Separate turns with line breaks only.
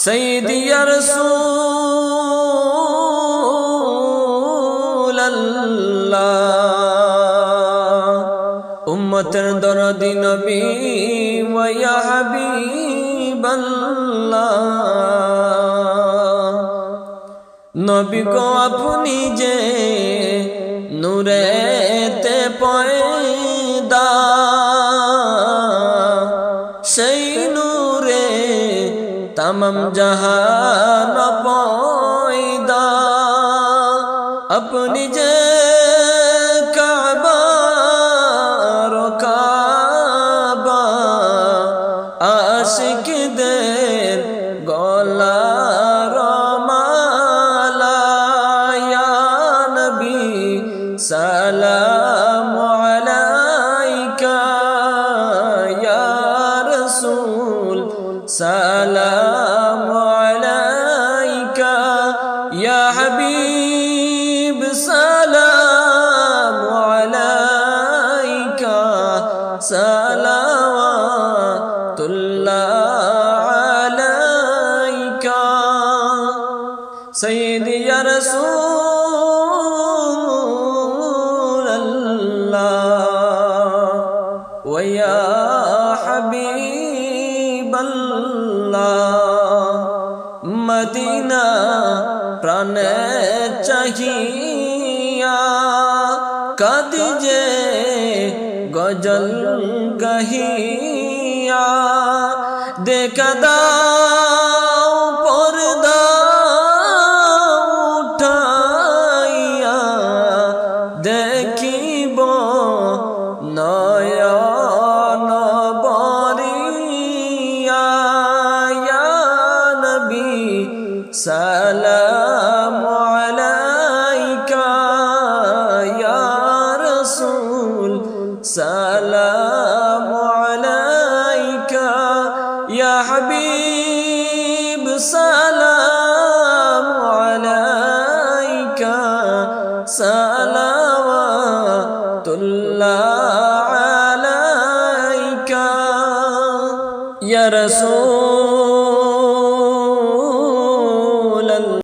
সৈদিয়া রসুল্লাহ উম্মতের দরদি নবী ওয়া হাবিবাল্লাহ নবী গো আপনি যে নূরেতে পয়দা সেই নূরে তামাম জাহান পয়দা। আপনি যে কাবা কাবা, আশিকদের গলার মালা ইয়া নবী সালাম আলাইকা, ইয়া রাসূল, সালাম يا حبيب سلام عليك. صلوات الله عليك. سيدي يا رسول الله ويا حبيب الله. مدينة जाने चाहिया। कद जे गज़ल गहिया। देखदा पर्दा उठाइया। देखिब नया नबरिया। नबी सा সালাম আলাইকা সালাওয়াতুল্লাহ আলাইকা। ইয়া রাসূল